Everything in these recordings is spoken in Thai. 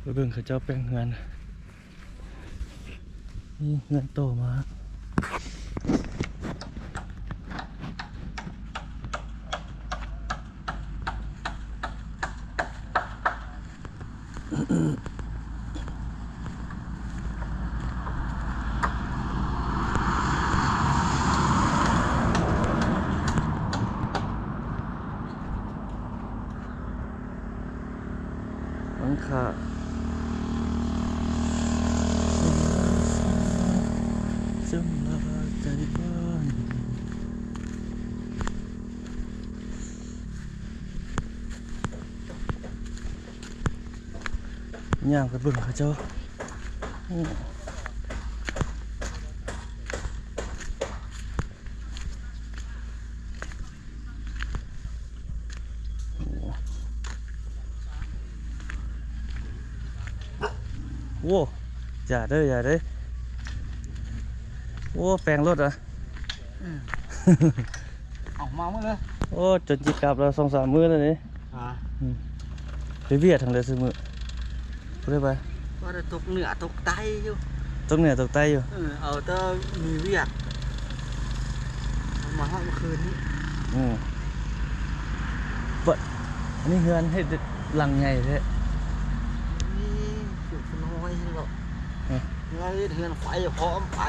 ไปเบิ่งเขาเจ้าแปลงเงินนี่เงินโตมาหลังคา จำลาใจบ้านย่างไปเบิ่งเขาเจ้าอืม โว้อย่าเด้ออย่าเด้อโอ้แปลงรถอะออกมาเมื่อเลยโอ้จนจิกลับแล้วสองสามมื้อแล้วนี่อ่าไปเวียดทางเลยซื้อมือไปได้ไปว่าจะตกเหนือตกใต้อยู่ตรงเหนือตกใต้อยู่เออเอาเตอมีเวียดเอามาให้เมื่อคืนนี้อืมเปิดอันนี้เฮือนให้หลังใหญ่แท้ นี่สุดน้อยหรอก เอ๊ะ เงยเทือนไฟพร้อมไป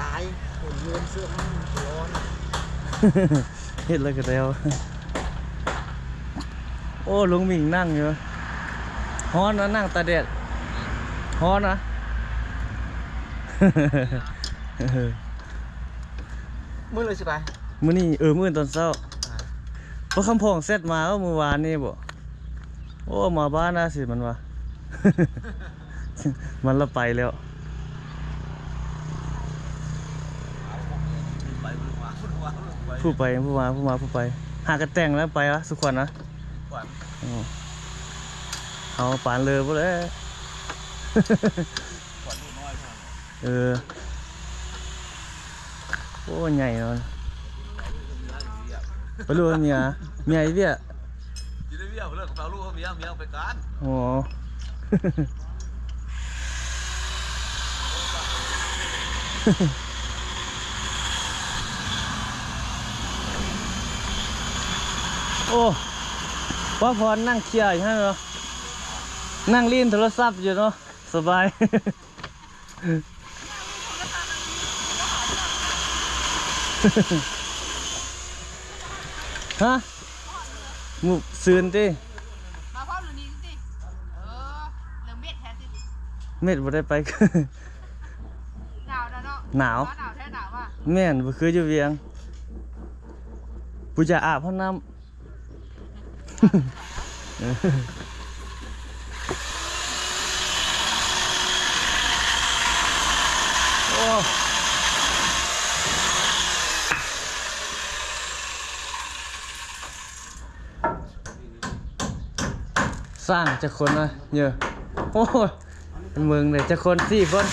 ตายคนเงินเสื้อมันร้อนเฮ็ดแล้วก็แล้วโอ้ลุงหมิงนั่งอยู่ฮ้อนนะนั่งตาแดดฮ้อนนะมือเลยใช่ไหมมื้อนี้เออมื้อตอนเช้าเพราะคำพองเสร็จมาก็เมื่อวานนี่บ่โอ้มาบ้านนะสิมันว่ามันละไปแล้ว ไปมือวางมือวางไป ผู้ไปผู้มาผู้มาผู้ไปหากระแต่งแล้วไปวะสุขวัญนะขวัญอ๋อเอาปานเลยบ่เลยขวัญลูกน้อยพ่อเออโอ้ใหญ่เนาะไปลูกเมียเมียไอ้เบี้ยยินดีเบี้ยเลิกกับเราลูกเขาเมียเมียไปการโอ้ โอ้ป้าพรนั่งเคลียร์อยู่ฮะเนาะนั่งเล่นโทรศัพท์อยู่เนาะสบาย ฮะหมูซืนติมาพร้อมหรือนี่สิเออเรื่องเม็ดแท้สิเม็ดบ่ได้ไป หนาวนะเนาะหนาวหนาวแท้หนาวว่ะแม่นบ่คืออยู่เวียงผู้จะอาบห้องน้ำ โอ้สร้างจะคนนะเยอะโอ้ยเป็นเมืองเลยจะคนสี่คน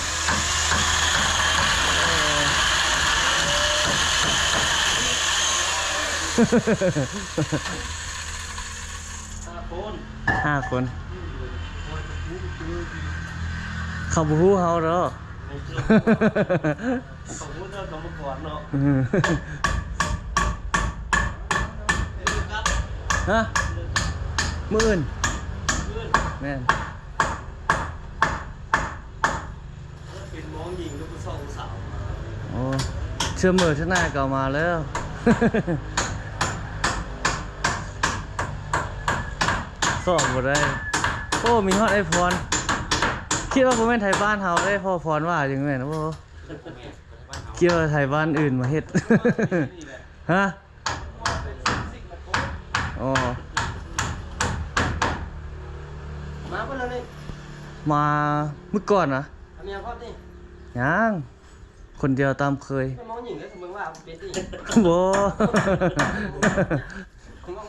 โคนห้าคนเขาบูฮู้เขาเด้อเขาพูดเรื่องกรรมกรเนาะฮะมื่อื่นแม่นเป็นมองยิงลูกสองสาวโอ้เชื่อมือชนะเก่ามาแล้ว สอบบ่ได้ โอ้ มีฮอดไอพรคิดว่าบ่แม่นไทยบ้านเฮาได้พอพรว่าจังแม่นบ่คิดว่าไทยบ้านอื่นมาเฮ็ด ฮะอ๋อมาเพื่อนเลยมาเมื่อก่อนนะทำยังพ่อดิยังคนเดียวตามเคยไม่มองหญิงเลยสมมติว่าเป็นดิโบผมม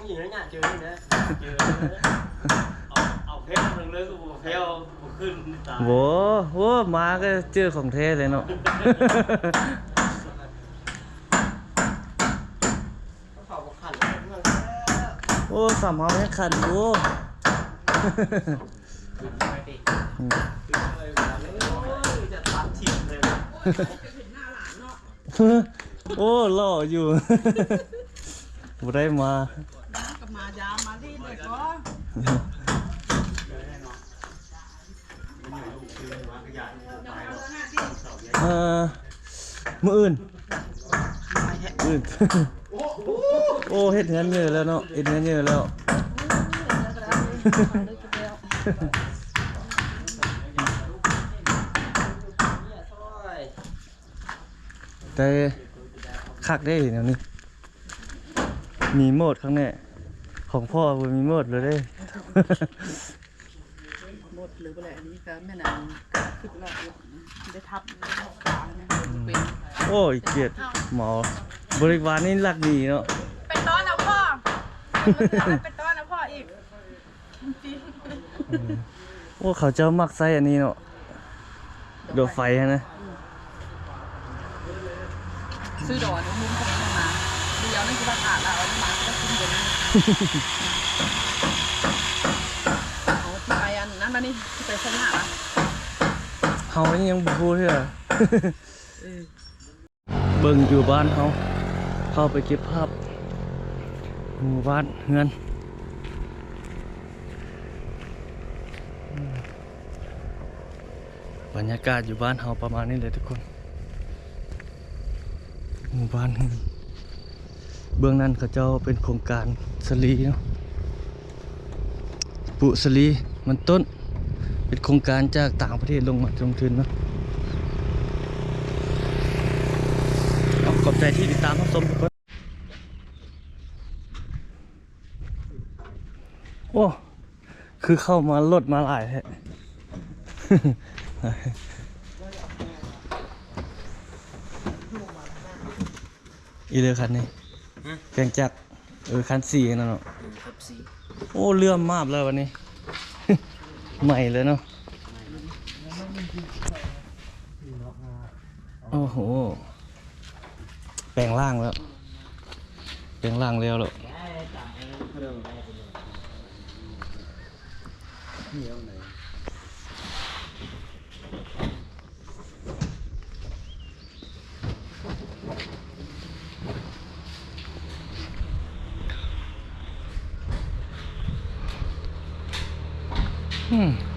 องหญิงแล้วเนี่ยเจอนี่นะเจอเอาเอาเพลงหนึ่งเลยก็บอกเพลงขึ้นตาโบโอ้มาก็เจอของแท้เลยเนาะ เขาบอกขันแล้วเพื่อนแล้วโอ้สามเฮายังขันโอ้ขึ้นไปดิจะตัดทิ้งเลยโอ้หล่ออยู่ บ่ได้มา ก็มายามาดีเลยก็เออมืออื่นอื่น โอ้เฮ็ดงานเยอะแล้วเนาะเฮ็ดงานเยอะแล้ว แต่คักได้แนวนี้มีโหมดข้างใน ของพ่อบ่มีโหมดเลยเด้ หมดหรืออะไรอันนี้ก็แม่นางคิดแล้วได้ทับกลางนะเป็นโอ้ยเกลียดหมอ บริวารนี่รักดีเนาะเป็นต้อนนะพ่อเป็นต้อนนะพ่ออีกจริงโอ้เขาเจ้ามักใส่อันนี้เนาะดวไฟฮะนะ ซื้อดอกมุม เอาที่ไปอันนั้นมานี่ที่ไปสนาอะเฮานี่ยังบ่ฮู้เด้อเบิ่งอยู่บ้านเฮาเข้าไปเก็บภาพหมู่บ้านเฮือนอืมบรรยากาศอยู่บ้านเฮาประมาณนี้เลยทุกคน หมู่บ้านเฮือน เบื้องนั้นเขาเจ้าเป็นโครงการสลีเนาะปุสลีมันต้น เป็นโครงการจากต่างประเทศลงมาลงทุนเนาะขอบใจที่ติดตามรับชมทุกคนโอ้ คือเข้ามารถมาหลายแฮะอีเลยคันนี้ แกงจักรเออคันสี่นั่นเนาะครับสีโอ้เลื่อมมากเลยวันนี้ ใหม่เลยเนาะโอ้โห แปลงร่างแล้ว แปลงร่างแล้วเหรอ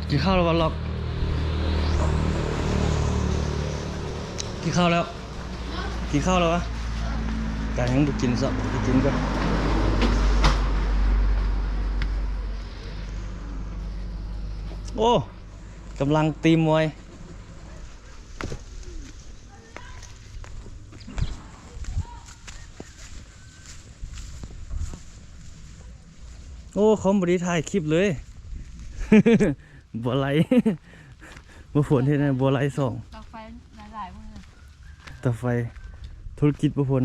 กินข้าวแล้ววันล็อกกินข้าวแล้ว กินข้าวแล้ววะการยังบุกินสักไปกินก่อนโอ้กำลังตีมวยโอ้เขาบริถ่ายคลิปเลย บัวไหลบัวฝนเห็นไหมบัวไหลสองกาแฟหลายๆพวกนี้ตาไฟธุรกิจบัวฝน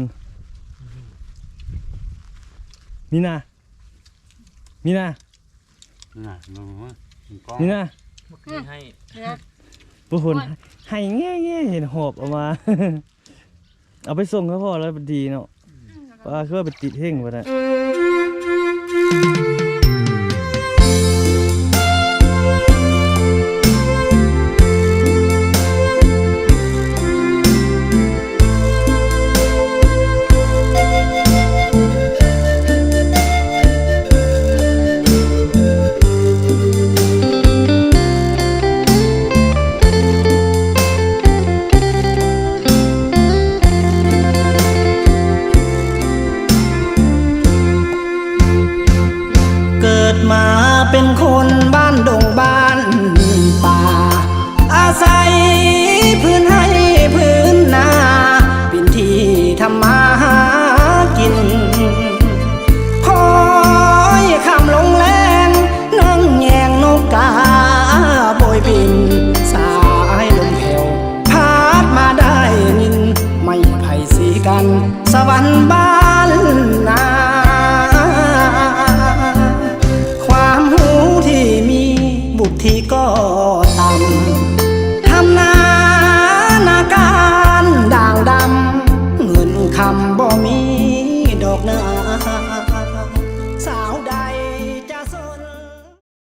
นี่นะนี่นะน่ะมึงว่าก้องนี่นะให้บัวฝนให้แง่แง่ๆเห็นหอบออกมา เอาไปส่งเขาพอแล้วดีเนาะว่าคือว่าไปติดเฮ่งวะนะ